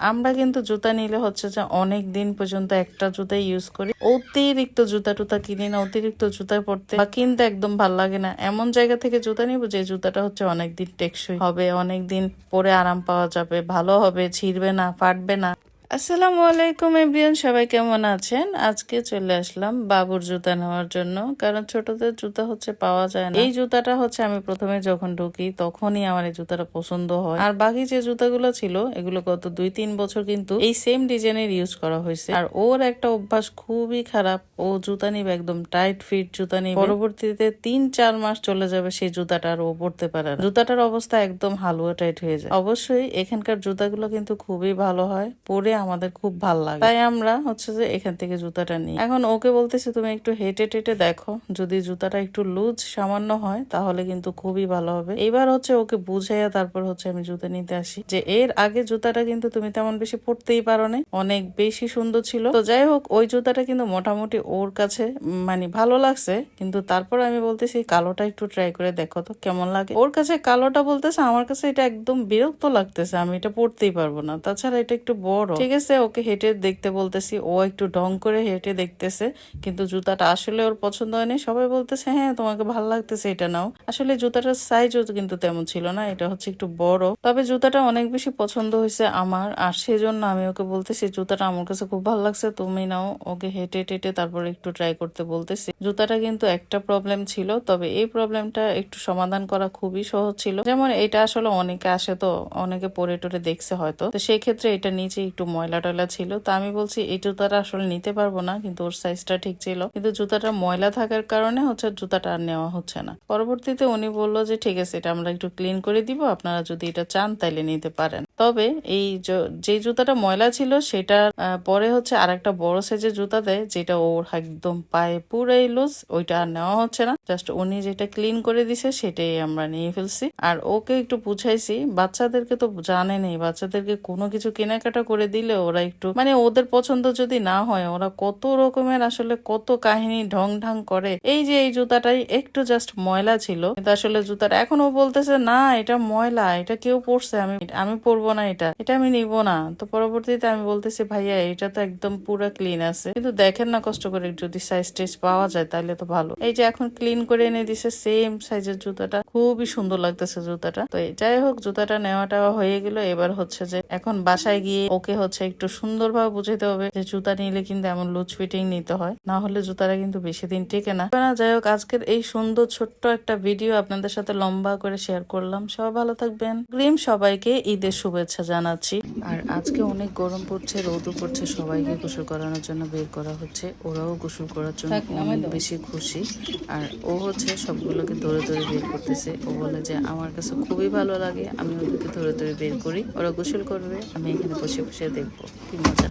আমরা কিন্তু জুতা নিলে হচ্ছে যে অনেক দিন পর্যন্ত একটা জুতাই ইউজ করি। অতিরিক্ত জুতা টুতা কিনি না, অতিরিক্ত জুতা পরতে বা কিনতে একদম ভালো লাগে না। এমন জায়গা থেকে জুতা নিব যে জুতাটা হচ্ছে অনেকদিন টেকসই হবে অনেকদিন পরে আরাম পাওয়া যাবে, ভালো হবে, ছিঁড়বে না, ফাটবে না। আসসালামু আলাইকুম এভরিয়ান সবাই কেমন আছেন? আজকে চলে আসলাম বাবুর জুতা নেওয়ার জন্য, কারণ ছোটদের জুতা হচ্ছে পাওয়া যায় না। এই জুতাটা হচ্ছে আমি প্রথমে যখন ঢুকি, তখনই আমার এই জুতাটা পছন্দ হয়। আর বাকি যে জুতাগুলো ছিল, এগুলো গত দুই তিন বছর কিন্তু এই সেম ডিজাইনের ইউজ করা হয়েছে। আর ওর একটা অভ্যাস খুবই খারাপ, ও জুতা নিবে একদম টাইট ফিট জুতা নিবে। পরবর্তীতে তিন চার মাস চলে যাবে সেই জুতাটা আর ও পড়তে পারে না। জুতাটার অবস্থা একদম হালুয়া টাইট হয়ে যায়। অবশ্যই এখানকার জুতাগুলো কিন্তু খুবই ভালো হয়। পরে আমাদের খুব ভালো লাগে। তাই আমরা হচ্ছে যে এখান থেকে জুতাটা নিই। এখন ওকে বলতেছে, তুমি একটু হেঁটে টেটে দেখো। যদি জুতাটা একটু লুজ সামান্য হয়, তাহলে কিন্তু খুবই ভালো হবে। এবার হচ্ছে ওকে বুঝাইয়া তারপর হচ্ছে আমি জুতা নিতে আসি। যে এর আগে জুতাটা কিন্তু তুমি তেমন বেশি পড়তেই পারো না অনেক বেশি সুন্দর ছিল। তো যাই হোক, ওই জুতাটা কিন্তু মোটামুটি ওর কাছে মানে ভালো লাগছে। কিন্তু তারপর আমি বলতেছি, কালোটা একটু ট্রাই করে দেখো তো কেমন লাগে। ওর কাছে কালোটা বলতেছে, আমার কাছে এটা একদম বিরক্ত লাগতেছে, আমি এটা পড়তেই পারব না। তাছাড়া এটা একটু বড়। ঠিক আছে ওকে হেঁটে দেখতে বলতেছি। ও একটু ঢং করে হেঁটে দেখতেছে, কিন্তু জুতাটা আসলে ওর পছন্দ হয়নি। সবাই বলতেছে হ্যাঁ তোমাকে ভালো লাগতেছে, এটা নাও। আসলে জুতাটার সাইজও কিন্তু তেমন ছিল না, এটা হচ্ছে একটু বড়। তবে জুতাটা অনেক বেশি পছন্দ হয়েছে আমার, আর সেজন্য আমি ওকে বলতেছি, জুতাটা আমার কাছে খুব ভালো লাগছে, তুমি নাও। ওকে হেঁটে টেটে তারপর একটু ট্রাই করতে বলতেছি। জুতাটা কিন্তু একটা প্রবলেম ছিল, তবে এই প্রবলেমটা একটু সমাধান করা খুবই সহজ ছিল। যেমন এটা আসলে অনেকে আসে তো, অনেকে পরে টরে দেখছে হয়তো। তো সেই ক্ষেত্রে এটা নিচে একটু ময়লা টয়লা ছিল। তা আমি বলছি, এই জুতাটা আসলে নিতে পারব না, কিন্তু ওর সাইজটা ঠিক ছিল। কিন্তু জুতাটা ময়লা থাকার কারণে হচ্ছে জুতাটা আর নেওয়া হচ্ছে না। পরবর্তীতে উনি বলল যে, ঠিক আছে, এটা আমরা একটু ক্লিন করে দিব। আপনারা যদি এটা চান, তাইলে নিতে পারেন। তবে এই যে জুতাটা ময়লা ছিল সেটা পরে হচ্ছে আর একটা বড় সাইজের জুতা দেয়, যেটা ওর একদম পায়ে পুরাই লুজ ওইটা আর নেওয়া হচ্ছে না। জাস্ট উনি যেটা ক্লিন করে দিছে সেটাই আমরা নিয়ে ফেলছি। আর ওকে একটু বুঝাইছি, বাচ্চাদেরকে তো জানে নেই, বাচ্চাদেরকে কোনো কিছু কেনাকাটা করে দিলে ওরা একটু মানে ওদের পছন্দ যদি না হয়, ওরা কত রকমের আসলে কত কাহিনী ঢং ঢং করে। এই যে এই জুতাটাই একটু জাস্ট ময়লা ছিল, কিন্তু আসলে জুতাটা এখনও বলতেছে, না, এটা ময়লা, এটা কেউ পরছে, আমি আমি পরবো না এটা। এটা আমি নিব না। তো পরবর্তীতে আমি বলতেছি, ভাইয়া, এটা তো একদম পুরো ক্লিন আছে। কিন্তু দেখেন না কষ্ট করে যদি সাইজ টেজ পাওয়া যায়, তাহলে তো ভালো। এই যে এখন ক্লিন করে এনে দিছে সেম সাইজের জুতাটা। খুবই সুন্দর লাগতেছে জুতাটা। তো যাই হোক জুতাটা নেওয়াটা হয়ে গেল। এবার হচ্ছে যে এখন বাসায় গিয়ে ওকে হচ্ছে একটু সুন্দরভাবে বুঝাইতে হবে যে জুতা নিলে কিন্তু এমন লুজ ফিটিং নিতে হয়। না হলে জুতাটা কিন্তু বেশি দিন টেকে না। না, যাই হোক আজকের এই সুন্দর ছোট্ট একটা ভিডিও আপনাদের সাথে লম্বা করে শেয়ার করলাম। সবাই ভালো থাকবেন। গ্রিম সবাইকে ঈদের শুভেচ্ছা জানাচ্ছি। আর আজকে অনেক গরম পড়ছে রোদও পড়ছে। সবাইকে গোসল করানোর জন্য বের করা হচ্ছে। ওরাও গোসল করার জন্য অনেক বেশি খুশি। আর ও হচ্ছে সবগুলোকে ধরে ধরে বের করতেছে। ও বলে যে, আমার কাছে খুবই ভালো লাগে, আমি ওদেরকে ধরে ধরে বের করি। ওরা গোসল করবে, আমি এখানে বসে বসে দেখব, কি মজা।